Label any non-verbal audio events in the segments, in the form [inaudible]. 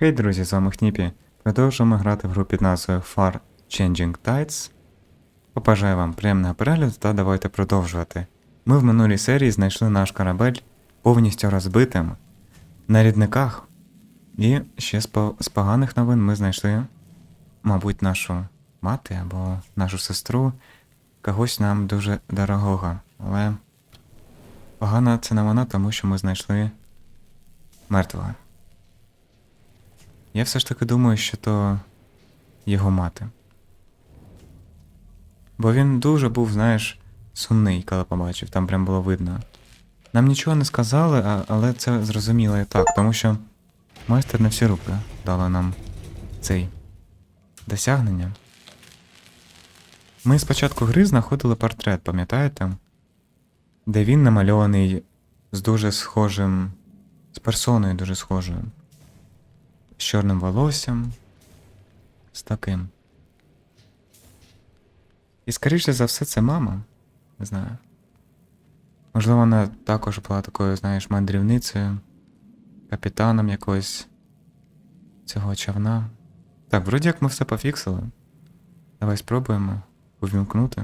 Хей, друзі, з вами Хніпі. Продовжуємо грати в гру під назвою Far Changing Tides. Побажаю вам приємного перегляду та давайте продовжувати. Ми в минулій серії знайшли наш корабель повністю розбитим на рідниках. І ще з, поганих новин ми знайшли, мабуть, нашу мати або нашу сестру, когось нам дуже дорогого. Але погана це не вона, тому що ми знайшли мертвого. Я все ж таки думаю, що то його мати. Бо він дуже був, знаєш, сумний, коли побачив, там прям було видно. Нам нічого не сказали, але це зрозуміло і так, тому що майстер на всі руки дали нам цей досягнення. Ми спочатку гри знаходили портрет, пам'ятаєте? Де він намальований з дуже схожим, з персоною дуже схожою з чорним волоссям, з таким. І скоріше за все, це мама. Не знаю. Можливо, вона також була такою, знаєш, мандрівницею, капітаном якогось цього човна. Так, вроді як ми все пофіксили. Давай спробуємо увімкнути.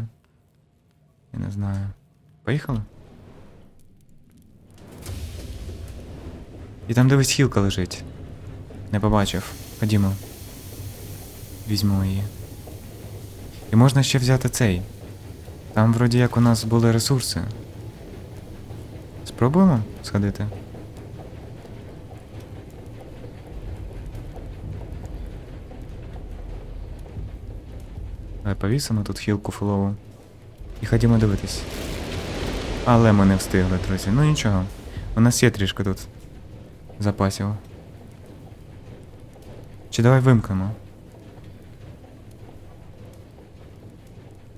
Я не знаю. Поїхали? І там дивись хілка лежить. Не побачив. Ходімо. Візьму її. І можна ще взяти цей. Там вроді як у нас були ресурси. Спробуємо сходити? Повісимо тут хілку фулову. І ходімо дивитись. Але ми не встигли, друзі. Ну нічого. У нас є трішки тут запасів. Чи давай вимкнемо?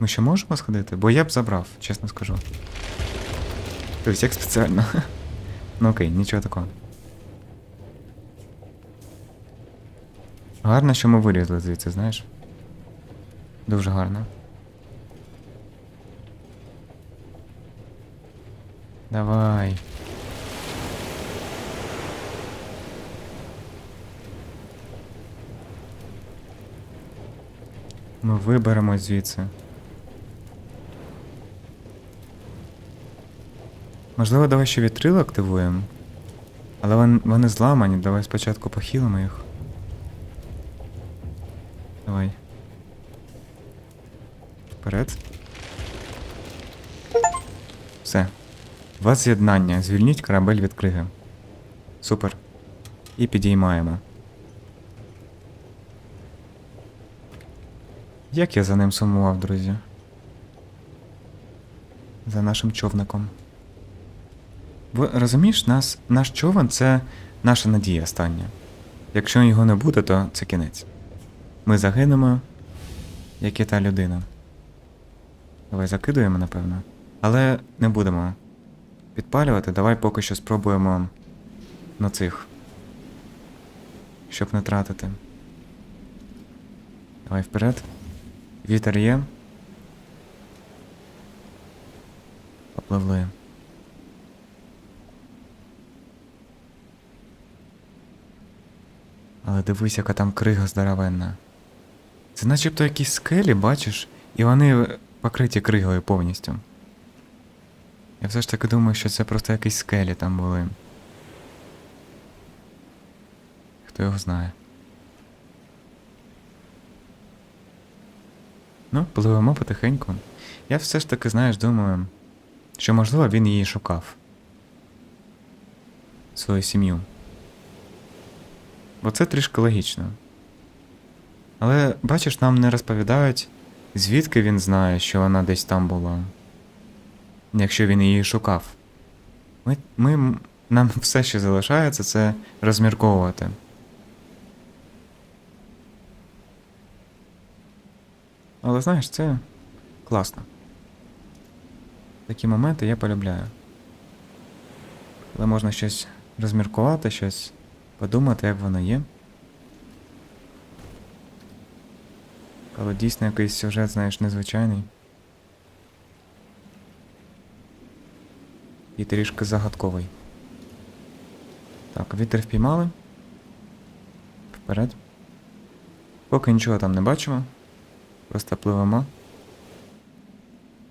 Ми ще можемо сходити? Бо я б забрав, чесно скажу. Тобто як спеціально. [laughs] ну окей, нічого такого. Гарно, що ми вилізли звідси, знаєш? Дуже гарно. Давай. Ми виберемось звідси. Можливо, давай ще вітрил активуємо. Але вони, зламані, давай спочатку похилимо їх. Давай. Вперед. Все. Вас з'єднання. Звільніть корабель від криги. Супер. І підіймаємо. Як я за ним сумував, друзі? За нашим човником. Бо розумієш, нас, наш човен це наша надія остання. Якщо його не буде, то це кінець. Ми загинемо, як і та людина. Давай закидуємо, напевно. Але не будемо підпалювати. Давай поки що спробуємо на цих. Щоб не тратити. Давай вперед. Вітер є. Попливли. Але дивись, яка там крига здоровенна. Це начебто якісь скелі, бачиш, і вони покриті кригою повністю. Я все ж таки думаю, що це просто якісь скелі там були. Хто його знає. Ну, пливемо потихеньку. Я все ж таки, знаєш, думаю, що можливо він її шукав. Свою сім'ю. Бо це трішки логічно. Але, бачиш, нам не розповідають, звідки він знає, що вона десь там була. Якщо він її шукав. Ми, ми, нам [laughs] все, що залишається, це розмірковувати. Але знаєш, це класно. Такі моменти я полюбляю. Коли можна щось розміркувати, щось подумати, як воно є. Коли дійсно якийсь сюжет, знаєш, незвичайний. І трішки загадковий. Так, вітер впіймали. Вперед. Поки нічого там не бачимо. Просто пливемо.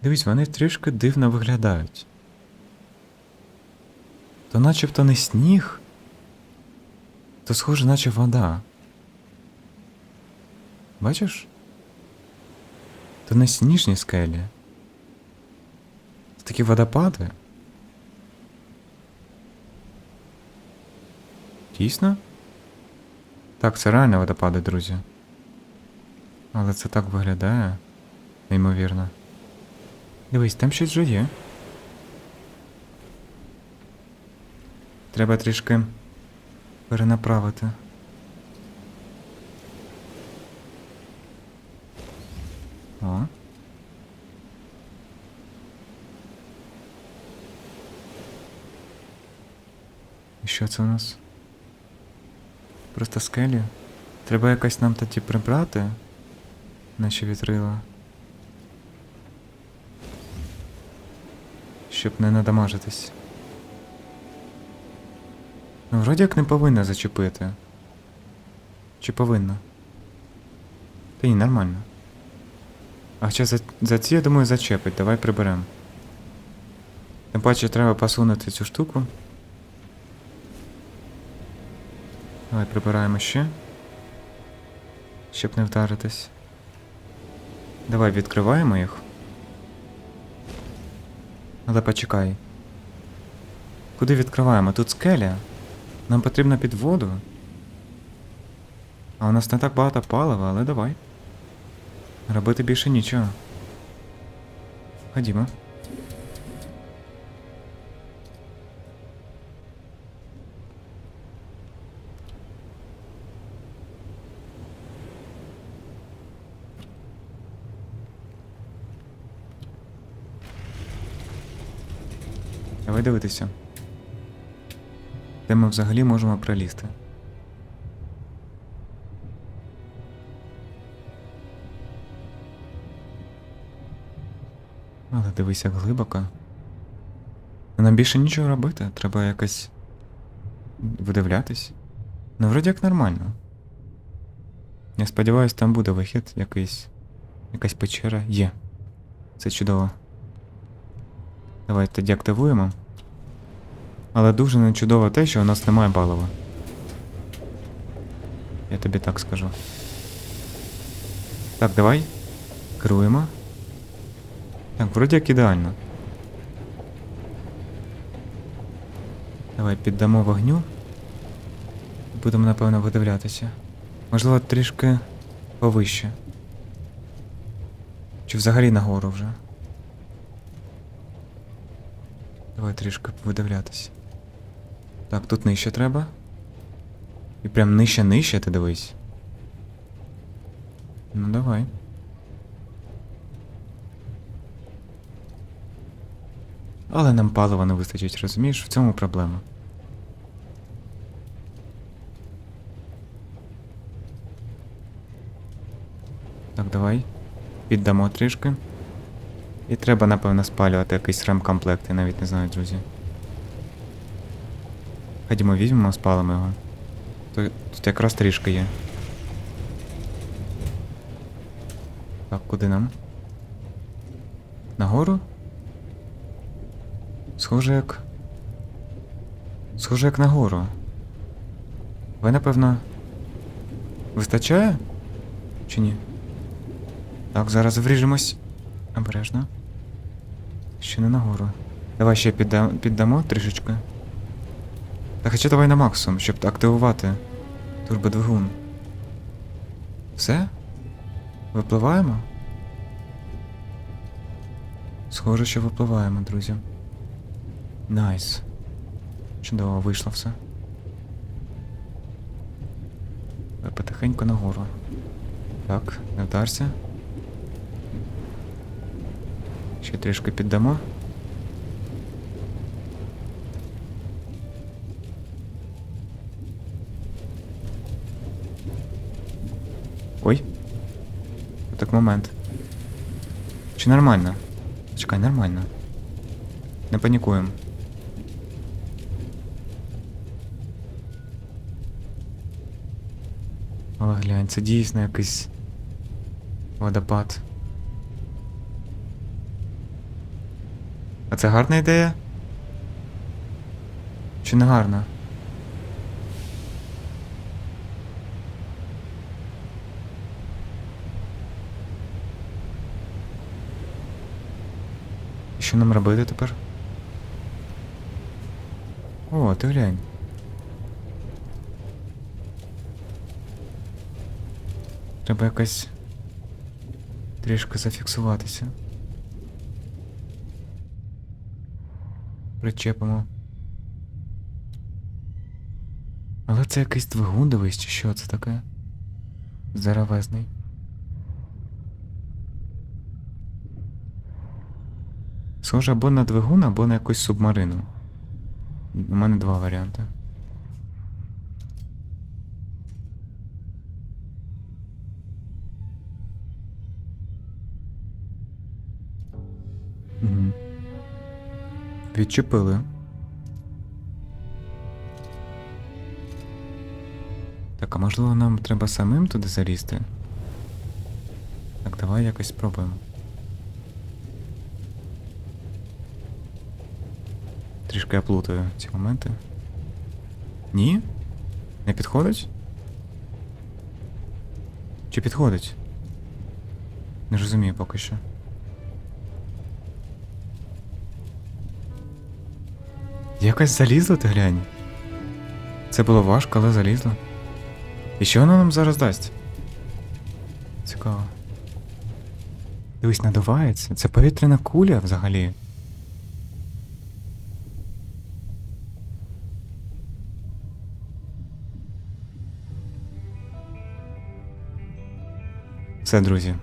Дивись, вони трішки дивно виглядають. То начебто не сніг, то схоже, наче вода. Бачиш? То не сніжні скелі. Такі водопади. Дійсно? Так, це реально водопади, друзі. Але це так виглядає. Неймовірно. Дивись, там щось вже є. Треба трішки перенаправити. О. І що це у нас? Просто скелі. Треба якось нам тоді прибрати наші вітрила. Щоб не надамажитись. Ну, вроді як не повинна зачепити. Чи повинна? Та ні, нормально. А хоча за, за ці, я думаю, зачепить. Давай приберемо. Тим паче треба посунути цю штуку. Давай прибираємо ще. Щоб не вдаритись. Давай відкриваємо їх. Але почекай. Куди відкриваємо? Тут скеля. Нам потрібно під воду. А у нас не так багато палива, але давай. Робити більше нічого. Ходімо. Давай дивитися. Де ми взагалі можемо пролізти. Але дивись, як глибоко. Нам більше нічого робити, треба якось видивлятись. Ну, вроді як нормально. Я сподіваюся, там буде вихід якийсь. Якась печера є. Це чудово. Давай тоді активуємо. Але дуже не чудово те, що у нас немає палива. Я тобі так скажу. Так, давай. Керуємо. Так, вроді як ідеально. Давай піддамо вогню. Будемо, напевно, видивлятися. Можливо, трішки повище. Чи взагалі нагору вже. Давай трішки видивлятися. Так, тут нижче треба. І прям нижче нижче ти дивись. Ну давай. Але нам палива не вистачить, розумієш? В цьому проблема. Так, давай. Піддамо трішки. І треба, напевно, спалювати якийсь ремкомплект, я навіть не знаю, друзі. Ходімо, візьмемо, спалимо його. Тут, тут якраз трішки є. Так, куди нам? Нагору? Схоже як. Схоже як нагору. Ви, напевно. Вистачає? Чи ні? Так, зараз вріжемось. Обережно. Ще не нагору. Давай ще підда... піддамо трішечки. Та хоча давай на максимум, щоб активувати турбодвигун. Все? Випливаємо? Схоже, що випливаємо, друзі. Найс. Чудово вийшло все. Потихеньку нагору. Так, не вдарся. Ще трішки піддамо. Так момент. Чи нормально? Чекай, нормально. Не панікуємо. Але глянь, це дійсно якийсь водопад. А це гарна ідея? Чи не гарна? І що нам робити тепер? О, ти глянь. Треба якось трішки зафіксуватися. Причепимо. Але це якийсь двигун дивись, чи що це таке? Здоровезний. Схоже або на двигун, або на якусь субмарину. У мене два варіанти. Угу. Відчепили. Так, а можливо нам треба самим туди залізти? Так, давай якось спробуємо. Трішки я плутаю ці моменти. Ні? Не підходить? Чи підходить? Не розумію поки що. Якось залізло, ти глянь. Це було важко, але залізло. І що воно нам зараз дасть? Цікаво. Дивись, надувається. Це повітряна куля взагалі. Все, друзі.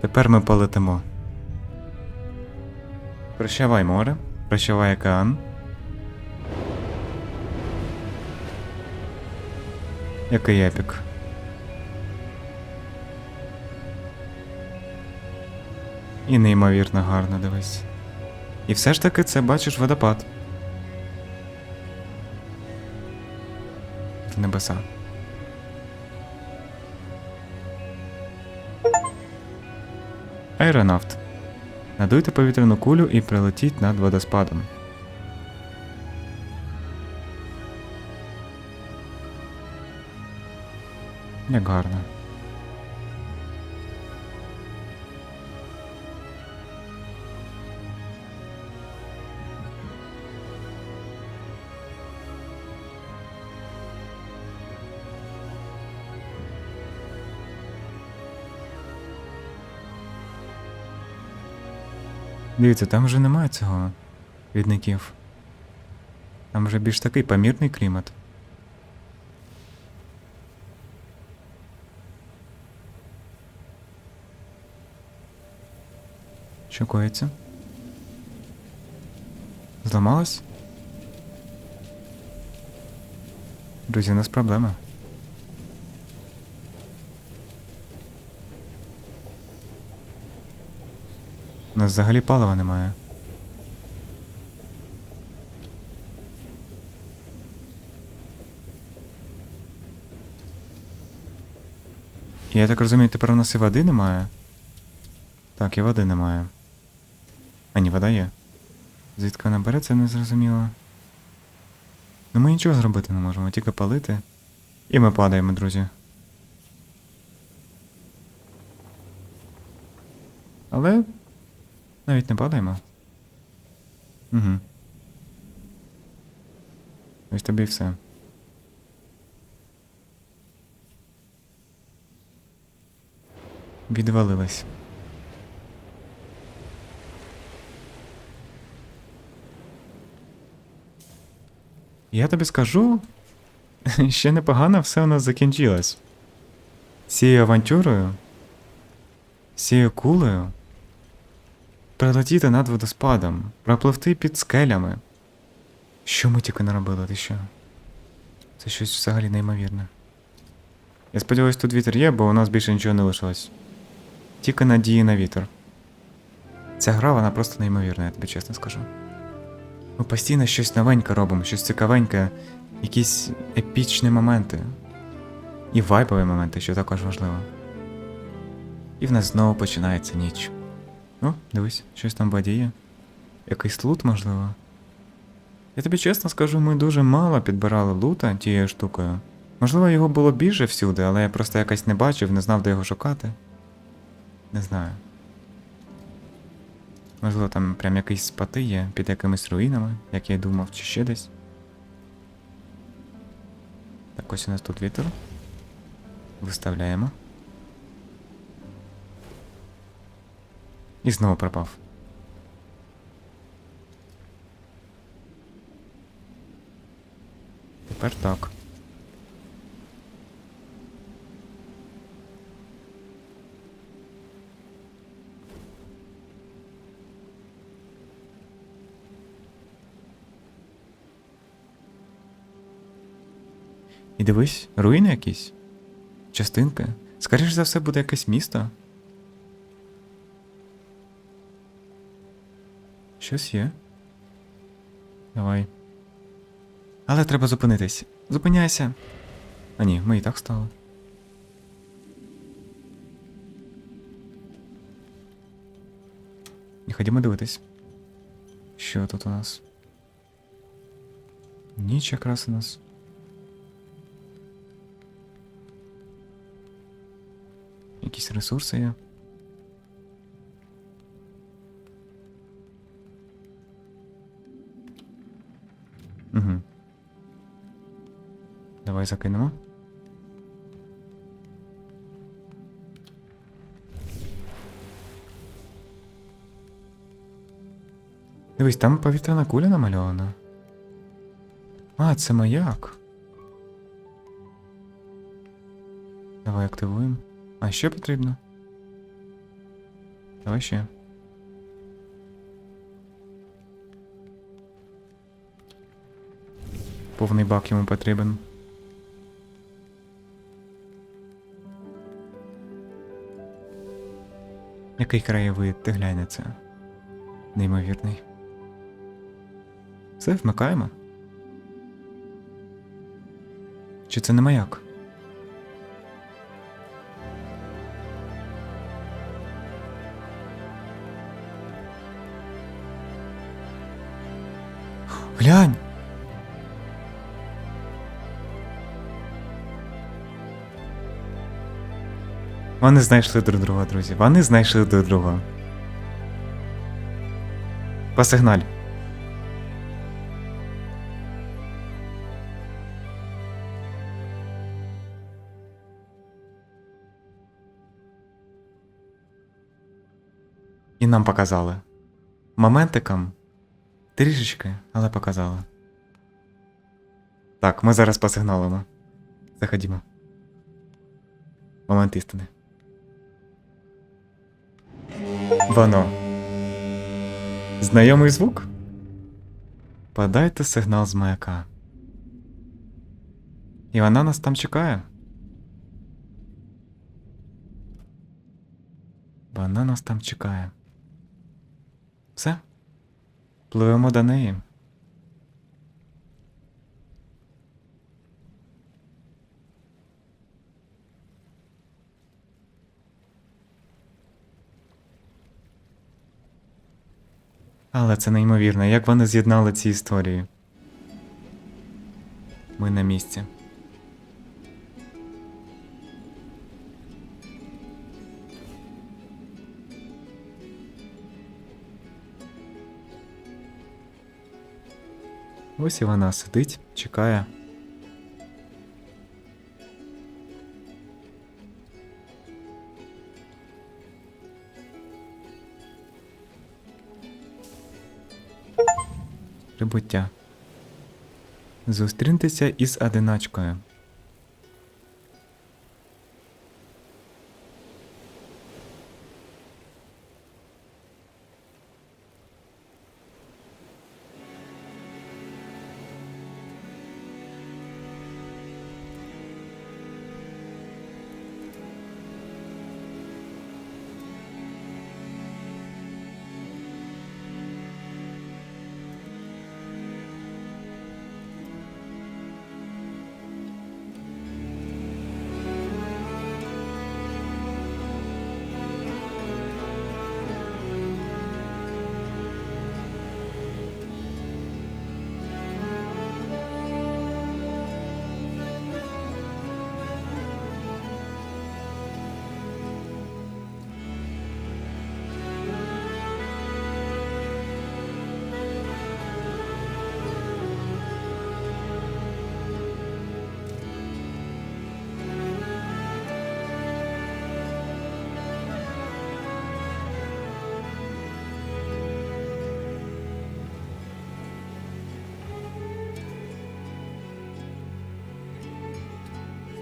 Тепер ми полетимо. Прощавай море, прощавай океан. Який епік. І неймовірно гарно дивись. І все ж таки це бачиш водопад. Небеса. Аеронавт. Надуйте повітряну кулю і прилетіть над водоспадом. Як гарно. Дивіться, там вже немає цього відників. Там вже більш такий помірний клімат. Що коїться? Зламалось? Друзі, у нас проблема. У нас взагалі палива немає. Я так розумію, тепер у нас і води немає. Так, і води немає. А ні, вода є. Звідки вона береться, не зрозуміло. Ну ми нічого зробити не можемо, тільки палити. І ми падаємо, друзі. Але навіть не падаємо. Угу. Ось тобі все. Відвалилась. Я тобі скажу, [laughs] ще непогано все у нас закінчилось. Цією авантюрою, цією кулею, прилетіти над водоспадом, пропливти під скелями. Що ми тільки не робили, ти що? Це щось взагалі неймовірне. Я сподіваюся, тут вітер є, бо у нас більше нічого не лишилось. Тільки надії на вітер. Ця гра, вона просто неймовірна, я тобі чесно скажу. Ми постійно щось новеньке робимо, щось цікавеньке, якісь епічні моменти. І вайпові моменти, що також важливо. І в нас знову починається ніч. О, дивись, щось там бодіє. Якийсь лут, можливо. Я тобі чесно скажу, ми дуже мало підбирали лута тією штукою. Можливо, його було більше всюди, але я просто якось не бачив, не знав, де його шукати. Не знаю. Можливо, там прям якісь спати є під якимись руїнами, як я думав, чи ще десь. Так, ось у нас тут вітер. Виставляємо. І знову пропав. Тепер так. І дивись, руїни якісь. Частинки. Скоріше за все буде якесь місто. Щось є. Давай. Але треба зупинитись. Зупиняйся. А ні, ми і так стали. І ходімо дивитись. Що тут у нас? Ніч якраз у нас. Якісь ресурси є. Давай закинемо. Дивись, там повітряна куля намальована. А, це маяк. Давай активуємо. А ще потрібно? Давай ще. Повний бак йому потрібен. Який краєвид, ти глянь на це. Неймовірний. Все, вмикаємо. Чи це не маяк? Глянь! Вони знайшли друг друга, друзі. Вони знайшли друг друга. Посигналь. І нам показали. Моментиком Трішечки, але показала. Так, ми зараз посигналимо. Заходімо. Момент істини. Воно. Знайомий звук? Подайте сигнал з маяка. І вона нас там чекає. Вона нас там чекає. Все? Пливемо до неї. Але це неймовірно, як вони з'єднали ці історії. Ми на місці. Ось і вона сидить, чекає. Прибуття. Зустріньтеся із одиначкою.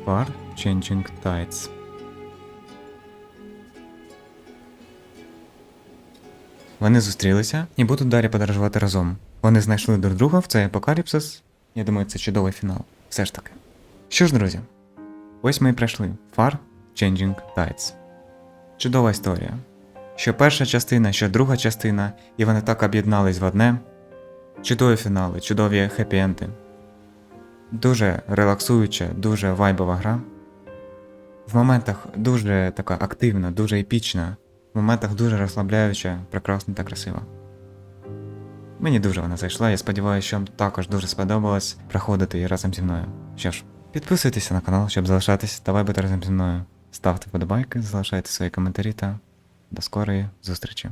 Far Changing Tides. Вони зустрілися і будуть далі подорожувати разом. Вони знайшли друг друга в цей апокаліпсис. Я думаю, це чудовий фінал. Все ж таки. Що ж, друзі, ось ми і пройшли Far Changing Tides. Чудова історія. Що перша частина, що друга частина, і вони так об'єднались в одне. Чудові фінали, чудові хеппі-енди. Дуже релаксуюча, дуже вайбова гра. В моментах дуже така активна, дуже епічна, в моментах дуже розслабляюча, прекрасна та красива. Мені дуже вона зайшла, я сподіваюся, що вам також дуже сподобалось проходити її разом зі мною. Що ж, підписуйтеся на канал, щоб залишатись та вайбити разом зі мною. Ставте вподобайки, залишайте свої коментарі та до скорої зустрічі.